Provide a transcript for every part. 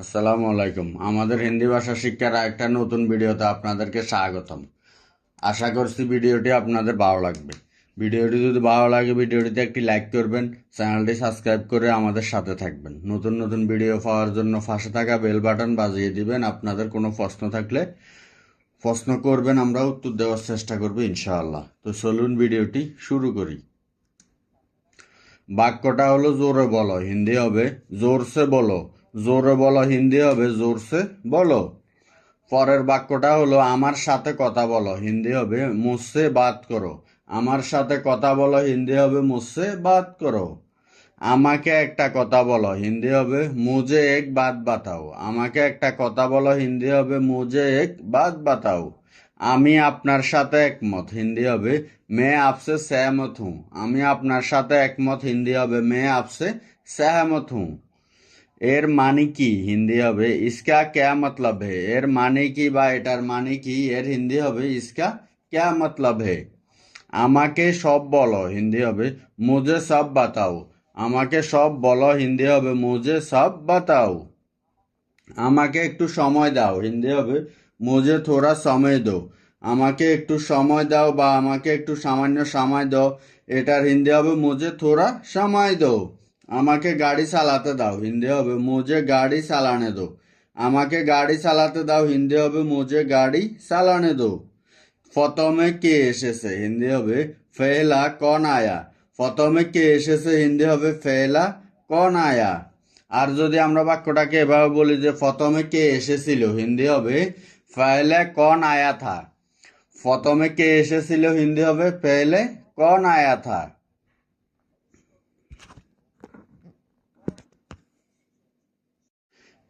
আসসালামু আলাইকুম। আমাদের হিন্দি ভাষা শিক্ষার একটা নতুন ভিডিওতে আপনাদেরকে স্বাগতম। আশা করছি ভিডিওটি আপনাদের ভালো লাগবে। ভিডিওটি যদি ভালো লাগে, ভিডিওটিতে একটি লাইক করবেন, চ্যানেলটি সাবস্ক্রাইব করে আমাদের সাথে থাকবেন। নতুন নতুন ভিডিও পাওয়ার জন্য পাশে থাকা বেল বাটন বাজিয়ে দিবেন। আপনাদের কোনো প্রশ্ন থাকলে প্রশ্ন করবেন, আমরা উত্তর দেওয়ার চেষ্টা করব ইনশাআল্লাহ। তো চলুন ভিডিওটি শুরু করি। বাক্যটা হলো জোরে বলো, হিন্দি হবে জোরসে বলো। জোরে বলো, হিন্দি হবে জোরসে, বলো। পরের বাক্যটা হলো, আমার সাথে কথা বলো, হিন্দি হবে মুসে বাদ করো। আমার সাথে কথা বলো, হিন্দি হবে মুসে বাদ করো। আমাকে একটা কথা বলো, হিন্দি হবে মুজে এক বাদ বাতাও। আমাকে একটা কথা বলো, হিন্দি হবে মুজে এক বাদ বাতাও। আমি আপনার সাথে একমত, হিন্দি হবে মে আপসে স্যামত হুঁ আমি আপনার সাথে একমত, হিন্দি হবে মে আপসে স্যামত হুঁ এর মানে কি? হিন্দি হবে ইসকা ক্যা মতলব হে? এর মানে কি বা এটার মানে কি? এর হিন্দি হবে ইসকা ক্যা মতলব হে? আমাকে সব বলো, হিন্দি হবে মুজে সব বাতাও। আমাকে সব বলো, হিন্দি হবে মুঝে সব বাতাও। আমাকে একটু সময় দাও, হিন্দি হবে মুঝে থোড়া সময় দো। আমাকে একটু সময় দাও বা আমাকে একটু সামান্য সময় দাও এটার হিন্দি হবে মুঝে থোড়া সময় দো। আমাকে গাড়ি চালাতে দাও, হিন্দি হবে মুঝে গাড়ি চালানে দো। আমাকে গাড়ি চালাতে দাও, হিন্দি হবে মুঝে গাড়ি চালানে দো। প্রথমে কে এসেছে, হিন্দি হবে ফেলা কন আয়া প্রথমে কে এসেছে, হিন্দি হবে ফেলা কন আয়া আর যদি আমরা বাক্যটাকে এভাবে বলি যে প্রথমে কে এসেছিল, হিন্দি হবে ফেলে কন আয়া থা। প্রথমে কে এসেছিল, হিন্দি হবে পেলে কন আয়া থা।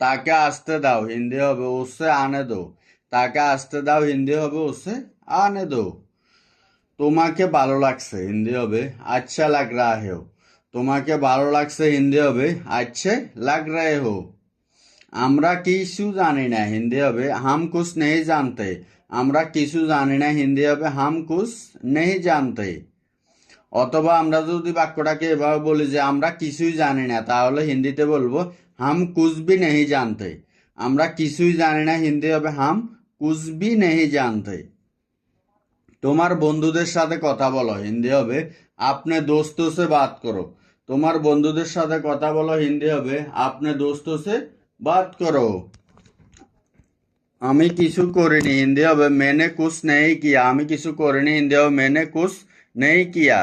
তাকে আসতে দাও, হিন্দি হবে উসে, আনে দো। তাকে আসতে দাও, হিন্দি হবে উসে, আনে দো। তোমাকে ভালো লাগছে, হিন্দি হবে আচ্ছা লাগ রা তোমাকে ভালো লাগছে, হিন্দি হবে, আচ্ছে লাগ রাহে হো আমরা কিছু জানি না, হিন্দি হবে, হাম কুছ নেই জানতে। আমরা কিছু জানি না, হিন্দি হবে, হাম কুছ নেই জানতে। অথবা আমরা যদি বাক্যটাকে এভাবে বলি যে আমরা কিছুই জানি না, তাহলে হিন্দিতে বলব হাম কুছ ভি নেহি জানতে। আমরা কিছুই জানি না হিন্দি হবে হাম কুছ নেহি জানতে। তোমার বন্ধুদের সাথে কথা বলো, হিন্দি হবে, আপনি দোস্ত সে বাত করো। তোমার বন্ধুদের সাথে কথা বলো, হিন্দি হবে, আপনি দোস্ত সে বাত করো। আমি কিছু করিনি, হিন্দি হবে, মেনে কুস নেই কিয়া। আমি কিছু করিনি, হিন্দি হবে, মেনে কুস নেই কিয়া।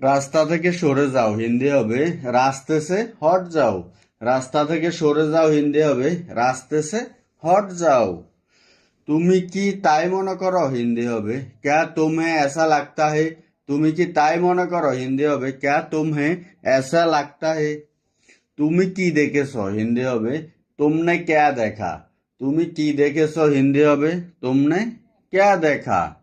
রাস্তা থেকে সরে যাও, হিন্দি হবে, রাস্তে সে হট যাও। রাস্তা থেকে সরে যাও, হিন্দি হবে। রাস্তে সে হট যাও। তুমি কি তাই মনে করো, হিন্দি হবে। ক্যা তুমি এসা লাগতা হে? তুমি কি তাই মনে করো, হিন্দি হবে। ক্যা তুমি এসা লাগতা হে? তুমি কি দেখেছ, হিন্দি হবে। তুমনে ক্যা দেখা? তুমি কি দেখেছ, হিন্দি হবে। তুমনে ক্যা দেখা?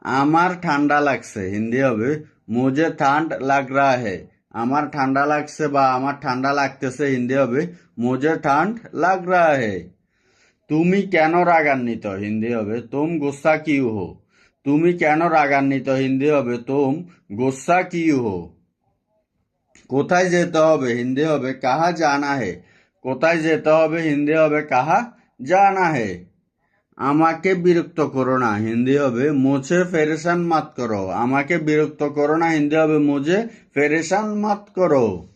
আমার ঠান্ডা লাগছে, হিন্দি হবে। মুঝে ঠান্ড লাগ রা হে। আমার ঠান্ডা লাগছে বা আমার ঠান্ডা লাগতেছে হিন্দি হবে মুঝে ঠান্ড লাগ রা হে। তুমি কেন রাগান্বিত হিন্দি হবে? তুম গুসা কিউ হো? তুমি কেন রাগান্বিত হিন্দি হবে? তুম গুসা কিউ হো? কোথায় যেতে হবে হিন্দি হবে? কাহা জানা হে? কোথায় যেতে হবে হিন্দি হবে? কাহা জানা হে? আমাকে বিরক্ত করো না, হিন্দি হবে, মুঝে ফেরেশান মাত করো। আমাকে বিরক্ত করো না, হিন্দি হবে, মুঝে ফেরেশান মাত করো।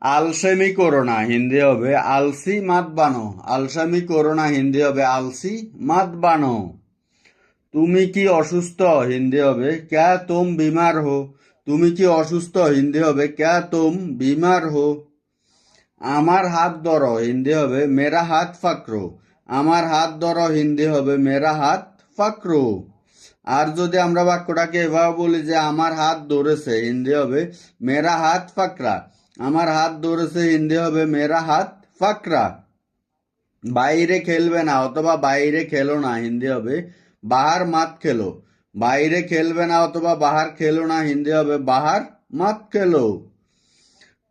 আলসেমি করো না, হিন্দি হবে, আলসি মাত বানো। আলসামি করো না, হিন্দি হবে, আলসি মাত বানো। তুমি কি অসুস্থ? হিন্দি হবে, ক্যা তুম বিমার হো? তুমি কি অসুস্থ? হিন্দি হবে, ক্যা তুম বিমার হো? আমার হাত ধরো, হিন্দি হবে, মেরা হাত ফাকরো। আমার হাত ধরো, হিন্দি হবে মেরা হাত, ফাকরো। আর যদি আমরা বাক্যটাকে এভাবে বলি যে আমার হাত ধরেছে, হিন্দি হবে মেরা হাত, ফাকরা। আমার হাত ধরেছে, হিন্দি হবে মেরা হাত, ফাকরা। বাইরে খেলবে না, অথবা বাইরে খেলো না, হিন্দি হবে বাহার মাত খেলো। বাইরে খেলবে না, অথবা বাহার খেলো না, হিন্দি হবে বাহার মাত খেলো।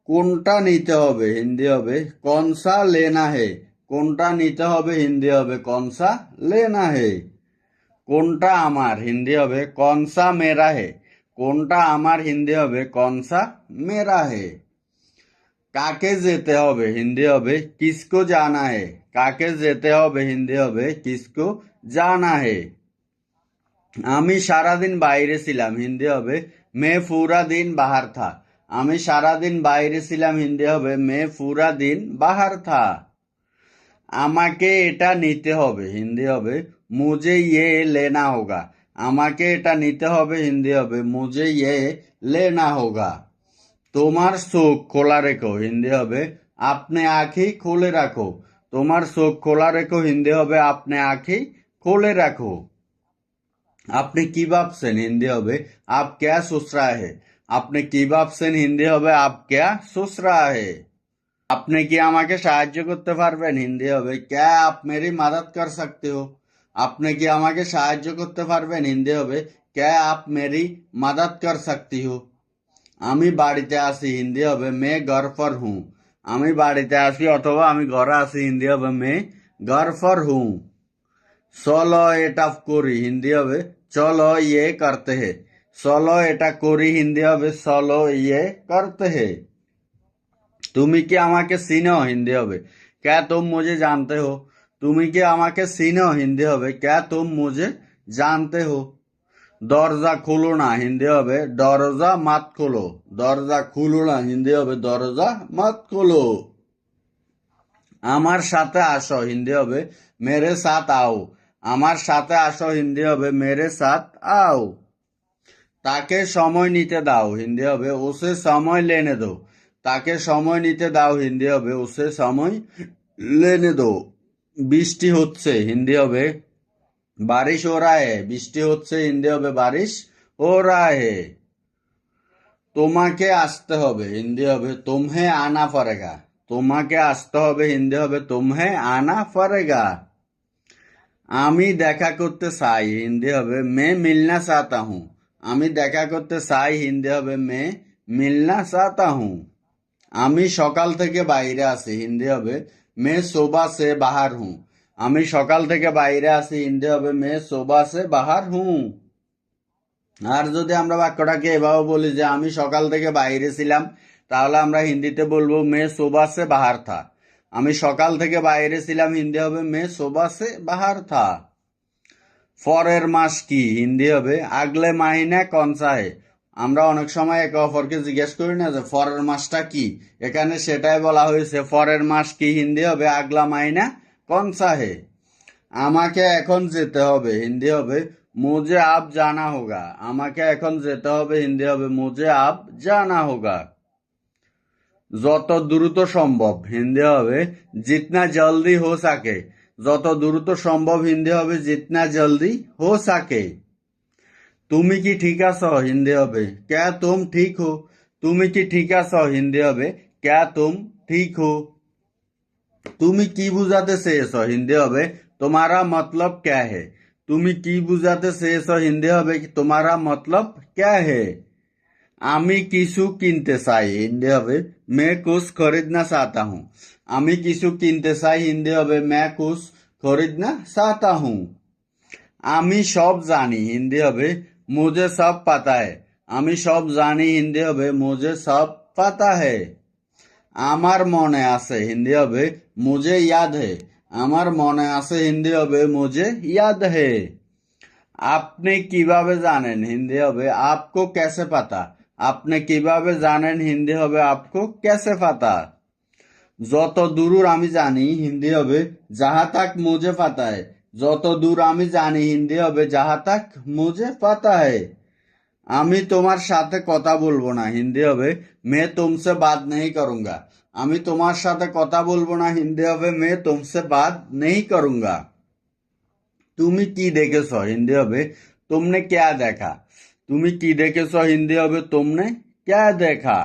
কোনটা নিতে হবে, হিন্দি হবে, কনসা লেনা হে? কোনটা নিতে হবে হিন্দি হবে কনসা লেনা হে। কোনটা আমার হিন্দি হবে কনসা মেরা হে। কোনটা আমার হিন্দি হবে কনসা মেরা হে। কাকে যেতে হবে হিন্দি হবে কিসকো জানা হে। কাকে যেতে হবে হিন্দি হবে কিসকো জানা হে। আমি সারাদিন বাইরে ছিলাম, হিন্দি হবে মে পুরা দিন বাহার থা। আমি সারাদিন বাইরে ছিলাম, হিন্দি হবে মে পুরা দিন বাহার থা। আমাকে এটা নিতে হবে, হিন্দি হবে, মুঝে ইয়ে লেনা হোগা। আমাকে এটা নিতে হবে, হিন্দি হবে, মুঝে ইয়ে লেনা হোগা। তোমার চোখ খোলা রেখো, হিন্দি হবে, আপনি আঁখি খুলে রাখো। তোমার চোখ খোলা রেখো, হিন্দি হবে, আপনি আঁখি খুলে রাখো। আপনি কি ভাবছেন, হিন্দি হবে, আপ ক্যা সোচ রা হে? আপনি কি ভাবছেন, হিন্দি হবে, আপ ক্যা সোচ রা হে? আপনি কি আমাকে সাহায্য করতে পারবেন হিন্দি হবে ক্যা আপ মেরি মাদত কর সকতে হো আপনি কি আমাকে সাহায্য করতে পারবেন হিন্দি হবে ক্যা আপ মেরি মাদত কর সকতি হো আমি বাড়িতে আসি হিন্দি হবে মে ঘর পর হুঁ আমি বাড়িতে আসি অথবা আমি ঘরে আসি হিন্দি হবে মে ঘর পর হুঁ চলো এটা করি হিন্দি হবে চলো ইয়ে করতে হে চলো এটা করি হিন্দি হবে চলো ইয়ে করতে হে তুমি কি আমাকে চিনো হিন্দি হবে क्या तुम मुझे जानते हो তুমি কি আমাকে চিনো হিন্দি হবে क्या तुम मुझे जानते हो দরজা খুলো না হিন্দি হবে দরজা মাত খোলো দরজা খুলো না হিন্দি হবে দরজা মাত খোলো আমার সাথে আসো হিন্দি হবে মেরে সাথ আও আমার সাথে আসো হিন্দি হবে মেরে সাথ আও তাকে সময় নিতে দাও হিন্দি হবে ওসে সময় লেনে দো তাকে সময় নিতে দাও, হিন্দি হবে ওসে সময় লেনে দো। বৃষ্টি হচ্ছে, হিন্দি হবে বারিশ ও রায়। বৃষ্টি হচ্ছে, হিন্দি হবে বারিশ ও রায়। তোমাকে আসতে হবে, হিন্দি হবে তুমহে আনা পড়েগা তোমাকে আসতে হবে, হিন্দি হবে তোমহে আনা পড়েগা আমি দেখা করতে চাই, হিন্দি হবে মে মিলনা চাহতা হুঁ। আমি দেখা করতে চাই, হিন্দি হবে মে মিলনা চাহতা হুঁ। আমি সকাল থেকে বাইরে আছি, হিন্দি হবে, মে শোভা সে বাহার হুঁ। আমি সকাল থেকে বাইরে আসি হিন্দি হবে, মে শোভা সে বাহার হুঁ। আর যদি আমরা বাক্যটাকে এভাবে বলি যে আমি সকাল থেকে বাইরে ছিলাম, তাহলে আমরা হিন্দিতে বলব, মে শোভা সে বাহার থা। আমি সকাল থেকে বাইরে ছিলাম, হিন্দি হবে, মে শোভা সে বাহার থা। পরের মাস কি, হিন্দি হবে, আগলে মাহিনা কনসা হে আমরা অনেক সময় একে অপরকে জিজ্ঞেস করি না যে, ফরের মাসটা কি? এখানে সেটাই বলা হয়েছে, ফরের মাস কি হিন্দি হবে? আগলা মাইনা কনসা হে আমাকে এখন যেতে হবে, হিন্দি হবে। মুজে আপ জানা হোগা। আমাকে এখন যেতে হবে, হিন্দি হবে। মুজে আপ জানা হোগা। যত দ্রুত সম্ভব হিন্দি হবে, জিতনা জলদি হো সাকে। যত দ্রুত সম্ভব হিন্দি হবে, জিতনা জলদি হো সাকে। তুমি কি ঠিক আছো হিন্দি হবে ক্যা তুম ঠিক হো তুমি কি ঠিক আছো হিন্দি হবে ক্যা তুম ঠিক হো তুমি কি বুঝাতে চেয়েছো হিন্দি হবে তোমারা মতলব ক্যা হে তুমি কি বুঝাতে চেয়েছো হিন্দি হবে তোমারা মতলব ক্যা হে আমি কিছু কিনতে চাই হিন্দি হবে মে কুছ খরিদনা চাহতা হুঁ আমি কিছু কিনতে চাই হিন্দি হবে মে কুছ খরিদনা চাহতা হুঁ আমি সব জানি হিন্দি হবে মুঝে সব পাতা है আমি সব জানি হিন্দি হবে মুঝে সব পাতা है আমার মনে আছে হিন্দি হবে মুঝে ইয়াদ হে আমার মনে আছে হিন্দি হবে মুঝে ইয়াদ হে আপনি কিভাবে জানেন হিন্দি হবে আপকো कैसे পাতা আপনি কিভাবে জানেন হিন্দি হবে আপকো कैसे পাতা যত দূর আমি জানি হিন্দি হবে যাহা তাক মুঝে পাতা যত দূর আমি জানি হিন্দি হবে, যাহা তাক মুঝে পাতা হে। আমি তোমার সাথে কথা বলব না হিন্দি হবে, মে তুমসে বাদ নেই করুঙ্গা। আমি তোমার সাথে কথা বলব না হিন্দি হবে, মে তুমসে বাদ নেই করুঙ্গা। তুমি কি দেখেছ হিন্দি হবে, তুমনে ক্যা দেখা? তুমি কি দেখেছ হিন্দি হবে, তুমনে ক্যা দেখা?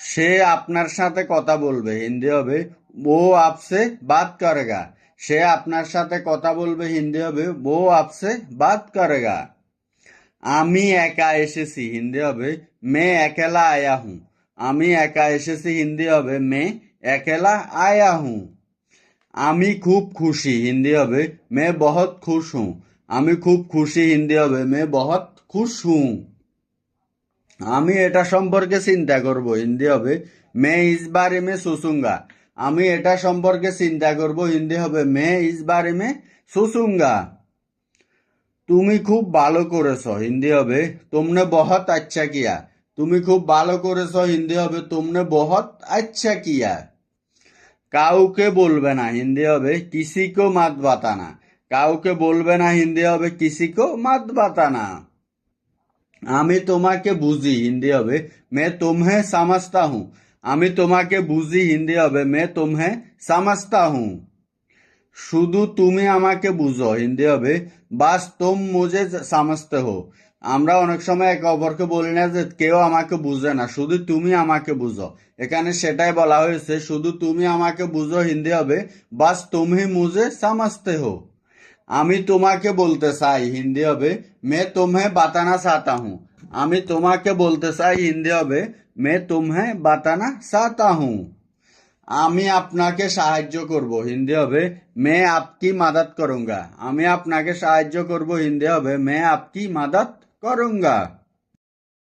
সে আপনার সাথে কথা বলবে, হিন্দি হবে, ও আপসে বাত করেগা। সে আপনার সাথে কথা বলবে, হিন্দি হবে ও আপসে বাত করেগা। আমি একা এসেছি, হিন্দি হবে, মে একেলা আয়া হুঁ। আমি একা এসেছি, হিন্দি হবে, মে একেলা আয়া হুঁ। আমি খুব খুশি, হিন্দি হবে, মে বহুত খুশ হুঁ। আমি খুব খুশি, হিন্দি হবে, মে বহুত খুশ হুঁ। আমি এটা সম্পর্কে চিন্তা করব, হিন্দি হবে, মে ইস বারে মে সোচুঙ্গা আমি এটা সম্পর্কে চিন্তা করব, হিন্দি হবে, মে ইস বারে মে সোচুঙ্গা তুমি খুব ভালো করেছ, হিন্দি হবে, তোমনে বহুত আচ্ছা কিয়া। তুমি খুব ভালো করেছ, হিন্দি হবে, তোমনে বহুত আচ্ছা কিয়া। কাউকে বলবে না, হিন্দি হবে, কিসিকো মাত বাতানা। কাউকে বলবে না, হিন্দি হবে, কিসিকো মাত বাতানা। আমি তোমাকে বুঝি, হিন্দি হবে, মে তুমহে সমঝতা হুঁ। আমি তোমাকে বুঝি হিন্দি হবে, মে তুমহে সমঝতা হুঁ। শুধু তুমি আমাকে বুঝো হিন্দি হবে, বাস তুম মুঝে সমঝতে হো। আমরা অনেক সময় একে অপরকে বলি না যে কেউ আমাকে বুঝে না, শুধু তুমি আমাকে বুঝো। এখানে সেটাই বলা হয়েছে, শুধু তুমি আমাকে বুঝো হিন্দি হবে, বাস তুমি মুঝে সমঝতে হো। আমি তোমাকে বলতে চাই হিন্দি হবে, মে তোমে বাতানা চাহতা হুঁ। আমি তোমাকে বলতে চাই হিন্দি হবে মে তুমহে বাতানা চাহতা হুঁ আমি আপনাকে সাহায্য করব হিন্দি হবে মে আপকি মাদত করুঙ্গা আমি আপনাকে সাহায্য করব হিন্দি হবে মে আপকি মাদত করুঙ্গা